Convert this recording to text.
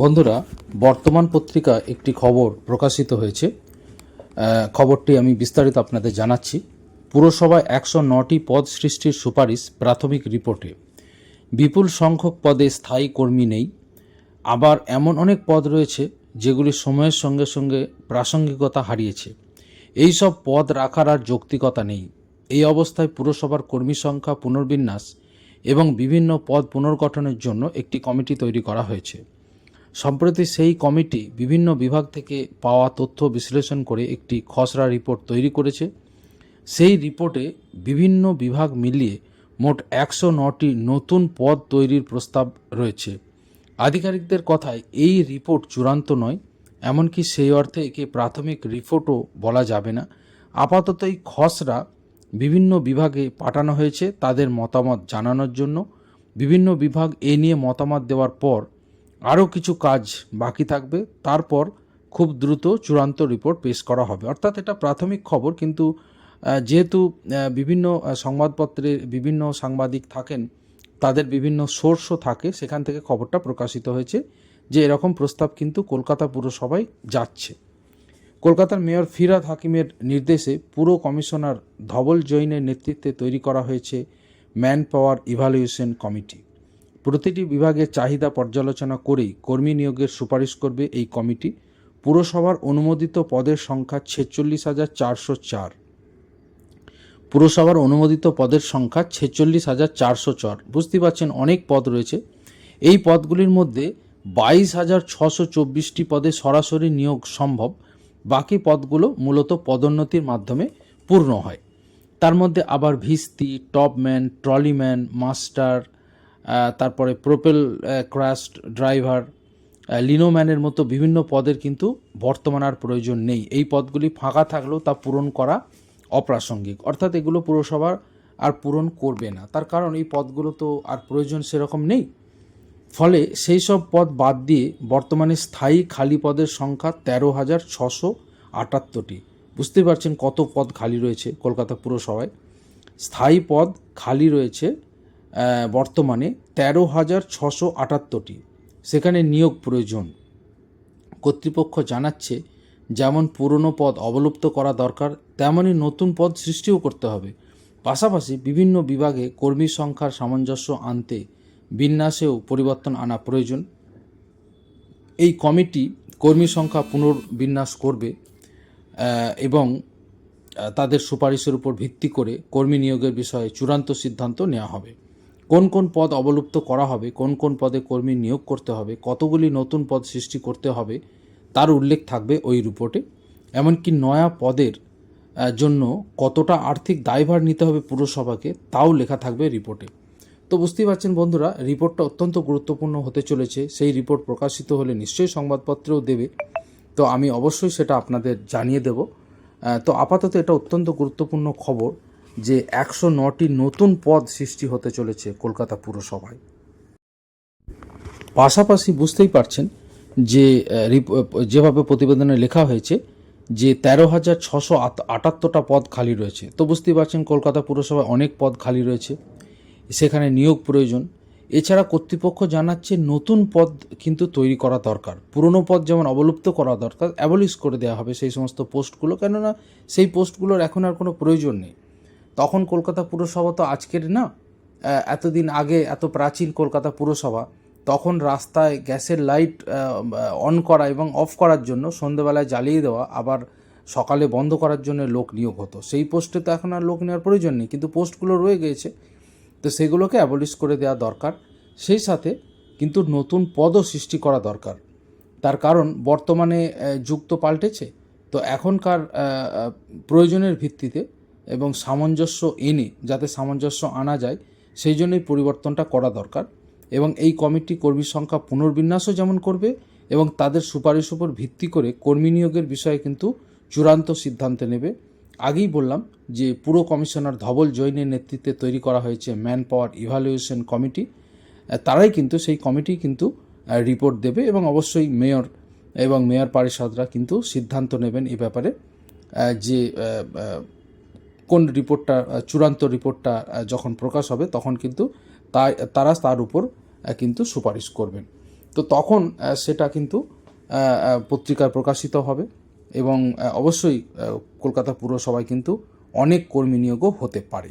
বন্ধুরা, বর্তমান পত্রিকা একটি খবর প্রকাশিত হয়েছে। খবরটি আমি বিস্তারিত আপনাদের জানাচ্ছি। পুরসভায় একশো নটি পদ সৃষ্টির সুপারিশ প্রাথমিক রিপোর্টে। বিপুল সংখ্যক পদে স্থায়ী কর্মী নেই। আবার এমন অনেক পদ রয়েছে, যেগুলি সময়ের সঙ্গে সঙ্গে প্রাসঙ্গিকতা হারিয়েছে। এই সব পদ রাখার আর যৌক্তিকতা নেই। এই অবস্থায় পুরসভার কর্মী সংখ্যা পুনর্বিন্যাস এবং বিভিন্ন পদ পুনর্গঠনের জন্য একটি কমিটি তৈরি করা হয়েছে। সম্প্রতি সেই কমিটি বিভিন্ন বিভাগ থেকে পাওয়া তথ্য বিশ্লেষণ করে একটি খসড়া রিপোর্ট তৈরি করেছে। সেই রিপোর্টে বিভিন্ন বিভাগ মিলিয়ে মোট একশো নটি নতুন পদ তৈরির প্রস্তাব রয়েছে। আধিকারিকদের কথায় এই রিপোর্ট চূড়ান্ত নয়, এমনকি সেই অর্থে একে প্রাথমিক রিপোর্টও বলা যাবে না। আপাতত এই খসড়া বিভিন্ন বিভাগে পাঠানো হয়েছে তাদের মতামত জানানোর জন্য। বিভিন্ন বিভাগ এ নিয়ে মতামত দেওয়ার পর আরও কিছু কাজ বাকি থাকবে। তারপর খুব দ্রুত চূড়ান্ত রিপোর্ট পেশ করা হবে। অর্থাৎ এটা প্রাথমিক খবর, কিন্তু যেহেতু বিভিন্ন সংবাদপত্রে বিভিন্ন সাংবাদিক থাকেন, তাদের বিভিন্ন সোর্সও থাকে, সেখান থেকে খবরটা প্রকাশিত হয়েছে যে এরকম প্রস্তাব কিন্তু কলকাতা পুরসভায় যাচ্ছে। কলকাতার মেয়র ফিরাদ হাকিমের নির্দেশে পুরো কমিশনার ধবল জৈনের নেতৃত্বে তৈরি করা হয়েছে ম্যান পাওয়ার ইভালুয়েশন কমিটি। প্রতিটি বিভাগের চাহিদা পর্যালোচনা করেই কর্মী নিয়োগের সুপারিশ করবে এই কমিটি। পুরসভার অনুমোদিত পদের সংখ্যা ছেচল্লিশ হাজার চারশো চার। পুরসভার অনুমোদিত পদের সংখ্যা ছেচল্লিশ হাজার চারশো চার। বুঝতে পারছেন, অনেক পদ রয়েছে। এই পদগুলির মধ্যে বাইশ হাজার ছশো চব্বিশটি পদে সরাসরি নিয়োগ সম্ভব। বাকি পদগুলো মূলত পদোন্নতির মাধ্যমে পূর্ণ হয়। তার মধ্যে আবার ভিস্তি, টপম্যান, ট্রলিম্যান, মাস্টার তারপরে প্রোপেল ক্রাস্ট ড্রাইভার লিনোম্যানের মতো বিভিন্ন পদের কিন্তু বর্তমান আর প্রয়োজন নেই। এই পদগুলি ফাঁকা থাকলেও তা পূরণ করা অপ্রাসঙ্গিক। অর্থাৎ এগুলো পুরসভার আর পূরণ করবে না। তার কারণ এই পদগুলো তো আর প্রয়োজন সেরকম নেই। ফলে সেই সব পদ বাদ দিয়ে বর্তমানে স্থায়ী খালি পদের সংখ্যা তেরো হাজার ছশো আটাত্তরটি। বুঝতে পারছেন কত পদ খালি রয়েছে কলকাতা পুরসভায়। স্থায়ী পদ খালি রয়েছে বর্তমানে তেরো হাজার ছশো আটাত্তরটি। সেখানে নিয়োগ প্রয়োজন। কর্তৃপক্ষ জানাচ্ছে, যেমন পুরনো পদ অবলুপ্ত করা দরকার তেমনই নতুন পদ সৃষ্টিও করতে হবে। পাশাপাশি বিভিন্ন বিভাগে কর্মী সংখ্যার সামঞ্জস্য আনতে বিন্যাসেও পরিবর্তন আনা প্রয়োজন। এই কমিটি কর্মী সংখ্যা পুনর্বিন্যাস করবে এবং তাদের সুপারিশের উপর ভিত্তি করে কর্মী নিয়োগের বিষয়ে চূড়ান্ত সিদ্ধান্ত নেওয়া হবে। কোন কোন পদ অবলুপ্ত করা হবে, কোন কোন পদে কর্মী নিয়োগ করতে হবে, কতগুলি নতুন পদ সৃষ্টি করতে হবে, তার উল্লেখ থাকবে ওই রিপোর্টে এমনকি নয়া পদের জন্য কতটা আর্থিক দায়ভার নিতে হবে পুরসভাকে, তাও লেখা থাকবে রিপোর্টে তো বুঝতেই পারছেন বন্ধুরা রিপোর্টটা অত্যন্ত গুরুত্বপূর্ণ হতে চলেছে, সেই রিপোর্ট প্রকাশিত হলে নিশ্চয়ই সংবাদপত্রেও দেবে। তো আমি অবশ্যই সেটা আপনাদের জানিয়ে দেব। তো আপাতত এটা অত্যন্ত গুরুত্বপূর্ণ খবর। যে একশো নটি নতুন পদ সৃষ্টি হতে চলেছে কলকাতা পুরসভায়। পাশাপাশি বুঝতেই পারছেন যে যেভাবে প্রতিবেদনে লেখা হয়েছে যে তেরো হাজার ছশো আটাত্তরটা পদ খালি রয়েছে। তো বুঝতেই পারছেন কলকাতা পুরসভায় অনেক পদ খালি রয়েছে। সেখানে নিয়োগ প্রয়োজন। এছাড়া কর্তৃপক্ষ জানাচ্ছে নতুন পদ কিন্তু তৈরি করা দরকার। পুরনো পদ যেমন অবলুপ্ত করা দরকার, অ্যাবলিশ করে দেওয়া হবে সেই সমস্ত পোস্টগুলো। কেননা সেই পোস্টগুলোর এখন আর কোনো প্রয়োজন নেই। তখন কলকাতা পুরসভা তো আজকের না এতদিন আগে, এত প্রাচীন কলকাতা পুরসভা, তখন রাস্তায় গ্যাসের লাইট অন করা এবং অফ করার জন্য সন্ধেবেলায় জ্বালিয়ে দেওয়া, আবার সকালে বন্ধ করার জন্য লোক নিয়োগ হতো। সেই পোস্টে তো এখন আর লোক নেওয়ার প্রয়োজন নেই, কিন্তু পোস্টগুলো রয়ে গিয়েছে। তো সেগুলোকে অ্যাবলিশ করে দেওয়া দরকার। সেই সাথে কিন্তু নতুন পদও সৃষ্টি করা দরকার। তার কারণ বর্তমানে যুগ তো পাল্টেছে। তো এখনকার প্রয়োজনের ভিত্তিতে এবং সামঞ্জস্য এনে যাতে সামঞ্জস্য আনা যায়, সেই জন্যই পরিবর্তনটা করা দরকার। এবং এই কমিটি কর্মী সংখ্যা পুনর্বিন্যাসও যেমন করবে এবং তাদের সুপারিশ উপর ভিত্তি করে কর্মী নিয়োগের বিষয়ে কিন্তু চূড়ান্ত সিদ্ধান্ত নেবে। আগেই বললাম যে পুরো কমিশনার ধবল জৈনের নেতৃত্বে তৈরি করা হয়েছে ম্যান পাওয়ার ইভালুয়েশন কমিটি তারাই কিন্তু সেই কমিটি কিন্তু রিপোর্ট দেবে এবং অবশ্যই মেয়র এবং মেয়র পারিষদরা কিন্তু সিদ্ধান্ত নেবেন এ ব্যাপারে। যে কোন রিপোর্টটা চূড়ান্ত রিপোর্টটা যখন প্রকাশ হবে, তখন কিন্তু তাই, তারা তার উপর কিন্তু সুপারিশ করবেন। তো তখন সেটা কিন্তু পত্রিকায় প্রকাশিত হবে এবং অবশ্যই কলকাতা পুরসভায় কিন্তু অনেক কর্মী নিয়োগও হতে পারে।